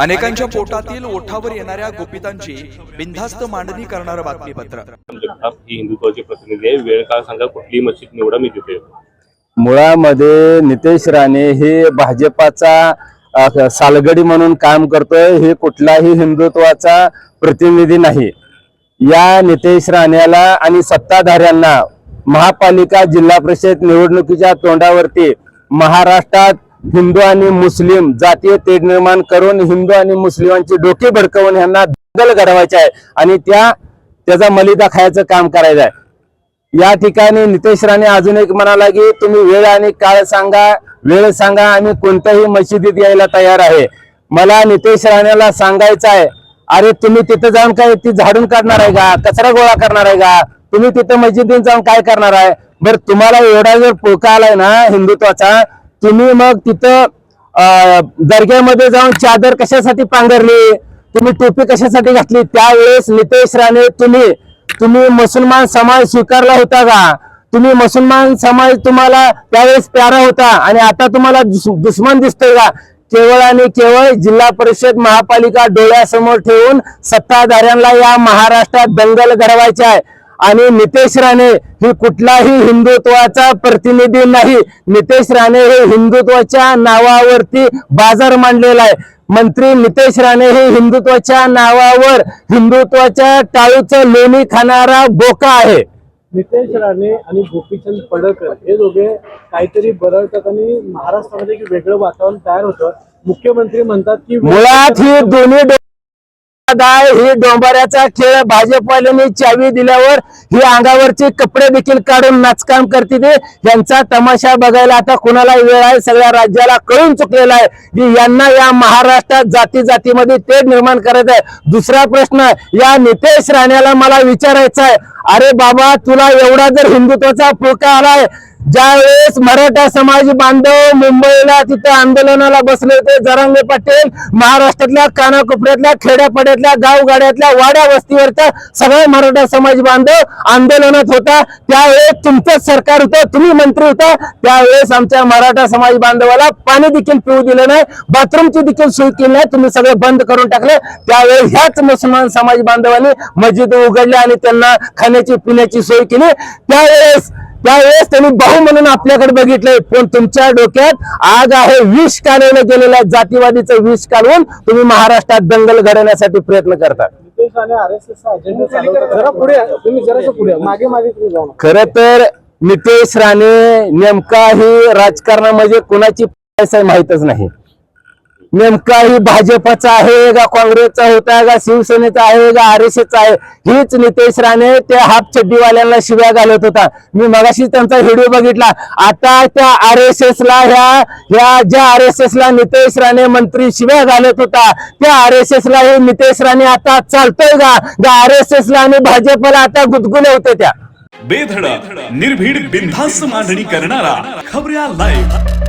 अनेकांच्या पोटातील ओठावर येणाऱ्या गोपितांची बिनधास्त मांडणी करणारं बातमीपत्र ही हिंदुत्वाचे प्रतिनिधी आहे वेळ काळ सांगा कुठली मशीद निवडा मी तिथे. मुळामध्ये नितेश राणे हे भाजपाचा सालगडी म्हणून काम करतोय हे कुठलाही हिंदुत्वाचा प्रतिनिधी नाही या नितेश राण्याला आणि सत्ताधाऱ्यांना महापालिका जिल्हा परिषद निवडणुकीच्या तोंडावरती महाराष्ट्रात हिंदू आणि मुस्लिम जातीय तेढ निर्माण करून हिंदू आणि मुस्लिमांची डोके भडकवून यांना दंगल घडवायचे आहे आणि त्या त्याचा मलिदा खायचं काम करायचं आहे. या ठिकाणी नितेश राणे अजून एक म्हणाला की तुम्ही वेळ आणि काळ सांगा वेळ सांगा आम्ही कोणत्याही मशिदीत यायला तयार आहे. मला नितेश राणेला सांगायचं आहे अरे तुम्ही तिथं जाऊन काय ती झाडून काढणार आहे का? कचरा गोळा करणार आहे का? तुम्ही तिथं मशिदीत जाऊन काय करणार आहे? बरं तुम्हाला एवढा जर पोका आलाय ना हिंदुत्वाचा तुम्ही मग तिथं दर्ग्यामध्ये जाऊन चादर कशासाठी पांघरली? तुम्ही टोपी कशासाठी घातली? त्यावेळेस नितेश राणे तुम्ही तुम्ही मुसलमान समाज स्वीकारला होता का? तुम्ही मुसलमान समाज तुम्हाला त्यावेळेस प्यारा होता आणि आता तुम्हाला दुस- दुश्मन दिसतोय का? केवळ आणि केवळ जिल्हा परिषद महापालिका डोळ्यासमोर ठेवून सत्ताधाऱ्यांना या महाराष्ट्रात दंगल घडवायचे आहे. आणि नितेश राणे ही कुठलाही हिंदुत्वाचा प्रतिनिधी नाही. नितेश राणे हे हिंदुत्वाच्या नावावरती बाजार मांडलेला आहे. मंत्री नितेश राणे हे हिंदुत्वाच्या नावावर हिंदुत्वाच्या टाळूचं लोणी खाणारा बोका आहे. नितेश राणे आणि गोपीचंद पडळकर हे दोघे काहीतरी बरळतात आणि महाराष्ट्रामध्ये एक वेगळं वातावरण तयार होतं. मुख्यमंत्री म्हणतात की मुळात ही दोन्ही डो- ही डोंबाऱ्याचा खेळ भाजपवाल्यांनी चावी दिल्यावर ही अंगावरचे कपडे देखील काढून नाचकाम करते ते यांचा तमाशा बघायला आता कुणाला वेळ आहे सगळ्या राज्याला कळून चुकलेला आहे की यांना या महाराष्ट्रात जाती जातीमध्ये ते निर्माण करायचं आहे. दुसरा प्रश्न या नितेश राण्याला मला विचारायचा आहे. अरे बाबा तुला एवढा जर हिंदुत्वाचा पोका आलाय ज्यावेळेस मराठा समाज बांधव मुंबईला तिथं आंदोलनाला बसले होते जरांगे पाटील महाराष्ट्रातल्या कानाकोपऱ्यातल्या खेड्यापाड्यातल्या गावगाड्यातल्या वाड्या वस्तीवरचा सगळा मराठा समाज बांधव आंदोलनात होता. त्यावेळेस तुमचंच सरकार होतं तुम्ही मंत्री होता. त्यावेळेस आमच्या मराठा समाज बांधवाला पाणी देखील पिऊ दिलं नाही बाथरूमची देखील सोय केली नाही तुम्ही सगळे बंद करून टाकले. त्यावेळेस ह्याच मुसलमान समाज बांधवांनी मस्जिद उघडल्या आणि त्यांना खाण्याची पिण्याची सोय केली. त्यावेळेस त्यावेळेस त्यांनी भाऊ म्हणून आपल्याकडे बघितलंय. पण तुमच्या डोक्यात आग आहे विष कालवलं गेलेलं आहे. जातीवादीचं विष कालवून तुम्ही महाराष्ट्रात दंगल घडवण्यासाठी प्रयत्न करता. खर तर नितेश राणे नेमका ही राजकारणामध्ये कुणाची पैसा आहे माहीतच नाही. नेमका ही भाजपचा आहे का काँग्रेसचा होता का शिवसेनेचा आहे का आर एस एसचा आहे? हीच नितेश राणे त्या हाफ चड्डीवाल्यांना शिव्या घालत होता. मी मगाशी त्यांचा व्हिडिओ बघितला. आता त्या आर एस एस ला ह्या ह्या ज्या आर एस एस ला नितेश राणे मंत्री शिव्या घालत होता त्या आर एस एस ला हे नितेश राणे आता चालतोय का? त्या आर एस एस ला आणि भाजपला आता गुदगुले होते त्या. बेधडक निर्भीड बिनधास्त मांडणी करणारा खबऱ्या लाईव्ह